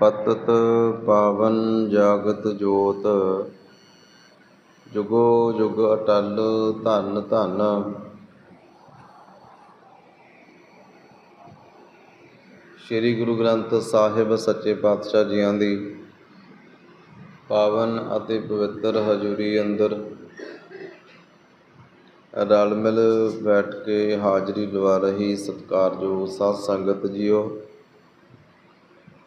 ਪਤਤ ਪਾਵਨ ਜਾਗਤ ਜੋਤ, ਜੁਗੋ ਜੁਗ ਅਟਲ ਧੰਨ ਧੰਨ। ਸ੍ਰੀ ਗੁਰੂ ਗ੍ਰੰਥ ਸਾਹਿਬ ਸੱਚੇ ਪਾਤਸ਼ਾਹ ਜੀਆਂ ਦੀ ਪਾਵਨ ਅਤੇ ਪਵਿੱਤਰ ਹਜ਼ੂਰੀ ਅੰਦਰ ਰਲ ਮਿਲ ਬੈਠ ਕੇ ਹਾਜ਼ਰੀ ਲਵਾ ਰਹੀ ਸਤਿਕਾਰਯੋਗ ਸਾਧ ਸੰਗਤ ਜੀਓ।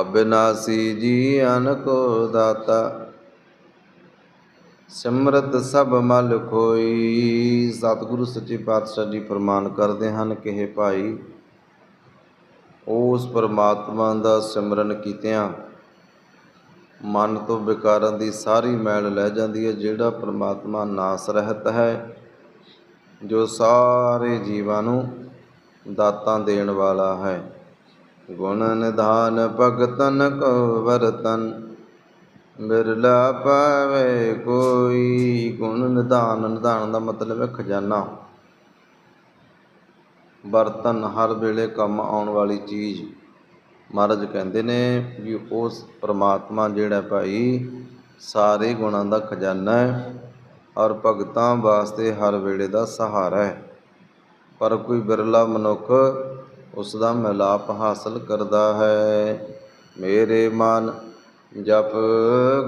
ਅਬਿਨਾਸੀ ਜੀ ਅਨਕੋ ਦਾਤਾ, ਸਿਮਰਤ ਸਭ ਮਲ ਕੋਈ ਸਤਿਗੁਰੂ ਸੱਚੇ ਪਾਤਸ਼ਾਹ ਜੀ ਫਰਮਾਨ ਕਰਦੇ ਹਨ ਕਿ हे ਭਾਈ, ਉਸ ਪਰਮਾਤਮਾ ਦਾ ਸਿਮਰਨ ਕੀਤਿਆਂ ਮਨ ਤੋਂ ਵਿਕਾਰਾਂ ਦੀ ਸਾਰੀ ਮੈਲ ਲੈ ਜਾਂਦੀ ਹੈ, ਜਿਹੜਾ ਪਰਮਾਤਮਾ ਨਾਸ ਰਹਿਤ ਹੈ, ਜੋ ਸਾਰੇ ਜੀਵਾਂ ਨੂੰ ਦਾਤਾਂ ਦੇਣ ਵਾਲਾ ਹੈ। ਗੁਣ ਨਿਧਾਨ ਭਗਤਨ ਕੋ ਵਰਤਨ, ਬਿਰਲਾ ਪਾਵੇ ਕੋਈ ਗੁਣ ਨਿਧਾਨ ਨਿਧਾਨ ਦਾ ਮਤਲਬ ਹੈ ਖਜ਼ਾਨਾ। ਬਰਤਨ ਹਰ ਵੇਲੇ ਕੰਮ ਆਉਣ ਵਾਲੀ ਚੀਜ਼। ਮਹਾਰਾਜ ਕਹਿੰਦੇ ਨੇ ਵੀ ਉਸ ਪ੍ਰਮਾਤਮਾ ਜਿਹੜਾ ਭਾਈ, ਸਾਰੇ ਗੁਣਾਂ ਦਾ ਖਜ਼ਾਨਾ ਹੈ ਔਰ ਭਗਤਾਂ ਵਾਸਤੇ ਹਰ ਵੇਲੇ ਦਾ ਸਹਾਰਾ ਹੈ। ਪਰ ਕੋਈ ਬਿਰਲਾ ਮਨੁੱਖ ਉਸ ਦਾ ਮਿਲਾਪ ਹਾਸਲ ਕਰਦਾ ਹੈ। ਮੇਰੇ ਮਨ ਜਪ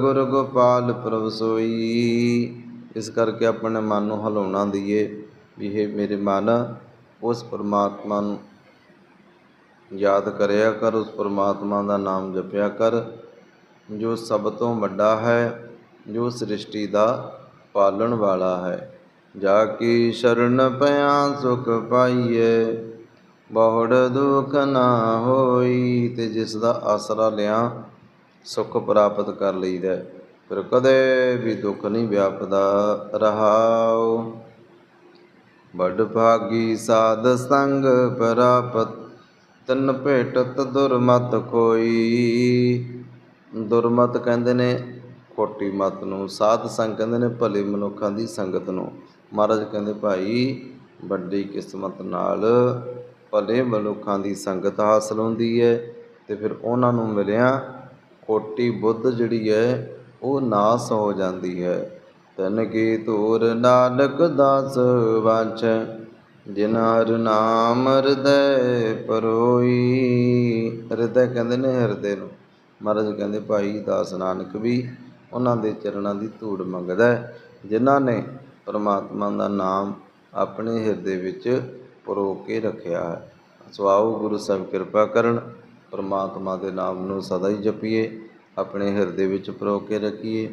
ਗੁਰ ਗੋਪਾਲ ਪ੍ਰਭ ਸੋਈ। ਇਸ ਕਰਕੇ ਆਪਣੇ ਮਨ ਨੂੰ ਹਲਾਉਣਾ ਦਈਏ ਵੀ ਇਹ ਮੇਰੇ ਮਨ, ਉਸ ਪਰਮਾਤਮਾ ਨੂੰ ਯਾਦ ਕਰਿਆ ਕਰ, ਉਸ ਪਰਮਾਤਮਾ ਦਾ ਨਾਮ ਜਪਿਆ ਕਰ। ਜੋ ਸਭ ਤੋਂ ਵੱਡਾ ਹੈ, ਜੋ ਸ੍ਰਿਸ਼ਟੀ ਦਾ ਪਾਲਣ ਵਾਲਾ ਹੈ। ਜਾ ਕੇ ਸ਼ਰਨ ਪਿਆ ਸੁਖ ਪਾਈਏ ਬਹੁੜ ਦੁਖ ਨਾ ਹੋਈ ਤੇ ਜਿਸ ਦਾ ਆਸਰਾ ਲਿਆ, ਸੁਖ ਪ੍ਰਾਪਤ ਕਰ ਲਈਦਾ। ਹੈ। ਫਿਰ ਕਦੇ ਵੀ ਦੁੱਖ ਨਹੀਂ ਵਿਆਪਦਾ, ਰਹਾਉ। ਬੜ ਭਾਗੀ ਸਾਧ ਸੰਗ ਪ੍ਰਾਪਤ, ਤਨ ਭੇਟਤ ਦੁਰਮਤ ਕੋਈ। ਦੁਰਮਤ ਕਹਿੰਦੇ ਨੇ ਖੋਟੀ ਮਤ ਨੂੰ, ਸਾਧ ਸੰਗ ਕਹਿੰਦੇ ਨੇ ਭਲੇ ਮਨੁੱਖਾਂ ਦੀ ਸੰਗਤ ਨੂੰ। ਮਹਾਰਾਜ ਕਹਿੰਦੇ, ਭਾਈ, ਵੱਡੀ ਕਿਸਮਤ ਨਾਲ ਭਲੇ ਮਨੁੱਖਾਂ ਦੀ ਸੰਗਤ ਹਾਸਲ ਹੁੰਦੀ ਹੈ ਤੇ ਫਿਰ ਉਹਨਾਂ ਨੂੰ ਮਿਲਿਆ ਕੋਟੀ ਬੁੱਧ ਜਿਹੜੀ ਹੈ ਉਹ ਨਾਸ ਹੋ ਜਾਂਦੀ ਹੈ। ਤਨ ਕੀ ਧੂਰ ਨਾਨਕ ਦਾਸ ਵਾਂਛ ਜਿਨ ਹਰ ਨਾਮ ਹਿਰਦੈ ਪਰੋਈ। ਹਿਰਦੈ ਕਹਿੰਦੇ ਨੇ ਹਿਰਦੇ ਨੂੰ। ਮਹਾਰਾਜ ਕਹਿੰਦੇ ਭਾਈ ਦਾਸ ਨਾਨਕ ਵੀ ਉਹਨਾਂ ਦੇ ਚਰਨਾਂ ਦੀ ਧੂੜ ਮੰਗਦਾ ਜਿਨ੍ਹਾਂ ਨੇ ਪਰਮਾਤਮਾ ਦਾ ਨਾਮ ਆਪਣੇ ਹਿਰਦੇ ਵਿੱਚ ਪਰੋ ਕੇ ਰੱਖਿਆ ਹੈ। ਸੋ ਆਓ ਗੁਰੂ ਸਾਹਿਬ ਕਿਰਪਾ ਕਰਨ, ਪਰਮਾਤਮਾ ਦੇ ਨਾਮ ਨੂੰ ਸਦਾ ਹੀ ਜਪੀਏ, ਆਪਣੇ ਹਿਰਦੇ ਵਿੱਚ ਪਰੋ ਕੇ ਰੱਖੀਏ।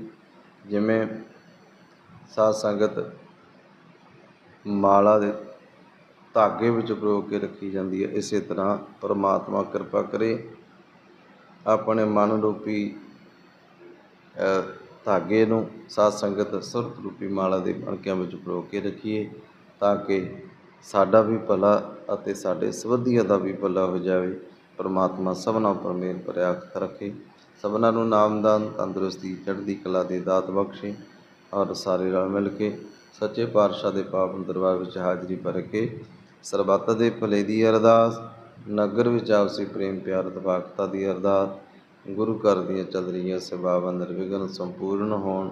ਜਿਵੇਂ ਸਾਧ ਸੰਗਤ ਮਾਲਾ ਦੇ ਧਾਗੇ ਵਿੱਚ ਪਰੋ ਕੇ ਰੱਖੀ ਜਾਂਦੀ ਹੈ, ਇਸੇ ਤਰ੍ਹਾਂ ਪਰਮਾਤਮਾ ਕਿਰਪਾ ਕਰੇ। ਆਪਣੇ ਮਨ ਰੂਪੀ ਧਾਗੇ ਨੂੰ ਸਾਧ ਸੰਗਤ ਸੁਰਤ ਰੂਪੀ ਮਾਲਾ ਦੇ ਮਣਕਿਆਂ ਵਿੱਚ ਪਰੋ ਕੇ ਰੱਖੀਏ, ਤਾਂ ਕਿ ਸਾਡਾ ਵੀ ਭਲਾ ਅਤੇ ਸਾਡੇ ਸਬੰਧੀਆਂ ਦਾ ਵੀ ਭਲਾ ਹੋ ਜਾਵੇ। ਪਰਮਾਤਮਾ ਸਭਨਾਂ ਉੱਪਰ ਮਿਹਰ ਭਰਿਆ ਰੱਖੇ। ਸਭਨਾਂ ਨੂੰ ਨਾਮਦਾਨ, ਤੰਦਰੁਸਤੀ, ਚੜ੍ਹਦੀ ਕਲਾ ਦੀ ਦਾਤ ਬਖਸ਼ੇ ਔਰ ਸਾਰੇ ਰਲ ਮਿਲ ਕੇ ਸੱਚੇ ਪਾਤਸ਼ਾਹ ਦੇ ਪਾਵਨ ਦਰਬਾਰ ਵਿੱਚ ਹਾਜ਼ਰੀ ਭਰ ਕੇ ਸਰਬੱਤ ਦੇ ਭਲੇ ਦੀ ਅਰਦਾਸ, ਨਗਰ ਵਿੱਚ ਆਪਸੀ ਪ੍ਰੇਮ ਪਿਆਰ ਦਵਾਕਤਾ ਦੀ ਅਰਦਾਸ, ਗੁਰੂ ਘਰ ਦੀਆਂ ਚੱਲ ਰਹੀਆਂ ਸੇਵਾਵਾਂ ਨਿਰਵਿਘਨ ਸੰਪੂਰਨ ਹੋਣ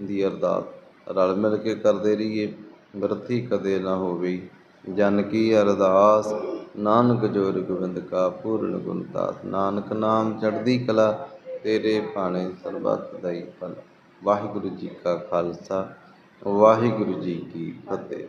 ਦੀ ਅਰਦਾਸ ਰਲ ਮਿਲ ਕੇ ਕਰਦੇ ਰਹੀਏ। ਬਿਰਥੀ ਕਦੇ ਨਾ ਹੋਵੇ। ਜਨ ਕੀ ਅਰਦਾਸ, ਨਾਨਕ ਜੋਰ ਗੋਬਿੰਦ ਕਾ ਪੂਰਨ ਗੁਣ ਦਾਸ ਨਾਨਕ ਨਾਮ ਚੜ੍ਹਦੀ ਕਲਾ, ਤੇਰੇ ਭਾਣੇ ਸਰਬੱਤ ਦਾਈ ਫਲ ਵਾਹਿਗੁਰੂ ਜੀ ਕਾ ਖਾਲਸਾ, ਵਾਹਿਗੁਰੂ ਜੀ ਕੀ ਫਤਿਹ।